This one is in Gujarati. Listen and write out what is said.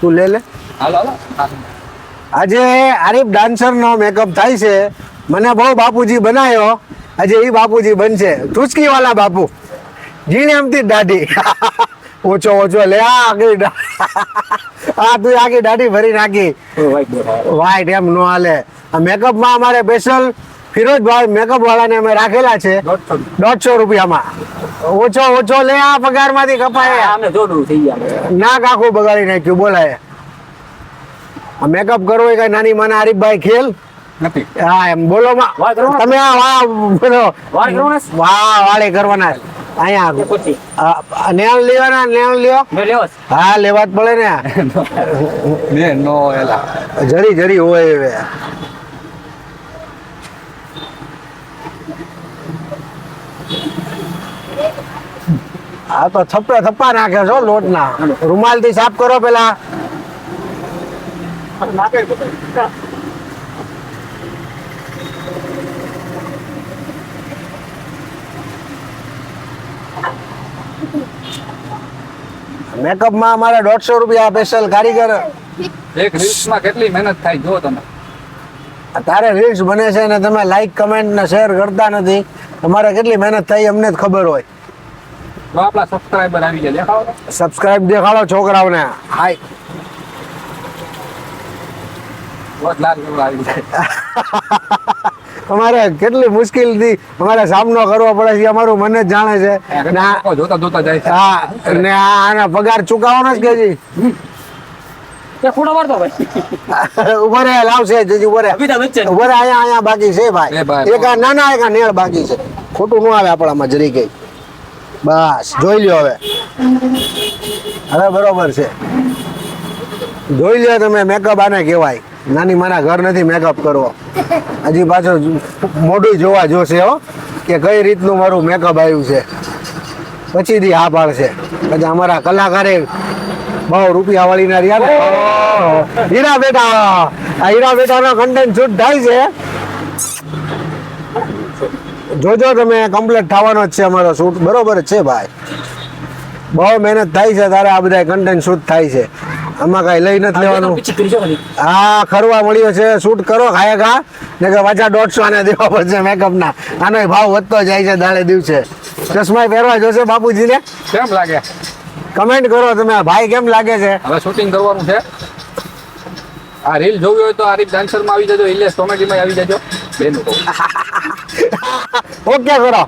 તું લે લે. હાલો હાલો. આજે આરીફ ડાન્સરનો મેકઅપ થાય છે. મને બહુ બાપુજી બનાવ્યો આજે એ બાપુજી બનશે. તુસ્કી વાળા બાપુ. જીણે એમથી દાઢી. ઓછો ઓછો. લે આ આગળ આ તું આગળ દાઢી ભરી નાખી. વાઈટ એમ નો હાલે. આ મેકઅપમાં અમારે સ્પેશિયલ ફિરોજભાઈ મેકઅપ વાળાને અમે રાખેલા છે. દોઢસો રૂપિયામાં. ઓછો ઓછો લે આ પગારમાંથી કપાય. આમે જોડું થઈ ગયા. નાક આખું બગાડી નાખ્યું બોલાય. આ મેકઅપ કરવો કઈ નાની મને હરીફભાઈ ખેલ? નથી. હા એમ બોલો? તમે આ વાહ બોલો. વાળ વાહ વાળે કરવાના. અહીંયા નેણ લેવાના નેણ લ્યો. હા લેવા જ પડે ને. ને નો એલા. જરી જરી હોય આ તો થપ્પે થપ્પા નાખે છો લોટના. રૂમાલથી સાફ કરો પેલા. મેકઅપમાં અમારે દોઢસો રૂપિયા સ્પેશિયલ કારીગર. એક રીલ્સમાં કેટલી મહેનત થાય જો તમે. તારે રીલ્સ બને છે ને તમે લાઈક કમેન્ટ ને શેર કરતા નથી. તમારે કેટલી મહેનત થઈ અમને જ ખબર હોય. સબસ્ક્રાઇબ દેખાડો છોકરાઓને. હાય અમારે કેટલી મુશ્કેલથી અમારે સામનો કરવો પડે છે અમારું મને જ જાણે છે. ને આ- જોતા જોતા જાય હા ને આના પગાર ચૂકવવાનો જ કે તે ફોટો પાડતો ભાઈ. ઊભો રે લાવશે જજી ઊભો રે અમિતાભ બચ્ચન ઊભો રે અહીંયા અહીંયા બાકી છે ભાઈ. ભાઈ. એક આ નાના એક આ નેળ બાકી છે. ખોટું ન આવે આપણામાં જરી કઈ. બસ જોઈ લ્યો હવે. હવે બરોબર છે. જોઈ લ્યો તમે મેકઅપ આને કહેવાય. નાની માના ઘર નથી મેકઅપ કરવો. હજી પાછો મોઢું જોવા જોશે હો કે કઈ રીતનું મારું મેકઅપ આવ્યું છે. પછીથી હા પાડશે. પછી અમારા કલાકારે બહુ રૂપિયા રહ્યા ને. હીરા બેટા. આ હીરા બેટાનો કન્ટેન્ટ શૂટ થાય છે. જોજો તમે કમ્પ્લીટ થવાનો જ છે અમારો શૂટ બરોબર છે ભાઈ. બહુ મહેનત થાય છે તારે આ બધા કન્ટેન્ટ શૂટ થાય છે. આમાં કઈ લઈ નથી લેવાનું. હા ખરવા મળ્યો છે. શૂટ કરો ખાયા ખા ને કે પાછા દોઢસો આને દેવા પડશે મેકઅપના આનો ભાવ વધતો જાય છે દાડે દિવસે. ચશ્મા પહેરવા જોશે બાપુજીને? કેમ લાગે? કમેન્ટ કરો તમે ભાઈ કેમ લાગે છે? હવે શૂટિંગ કરવાનું છે. આ રીલ જોવી હોય તો આરીફ ડાન્સરમાં આવી જજો ઇલેસ કોમેડી માં આવી જજો. બેન ઓકે કરો.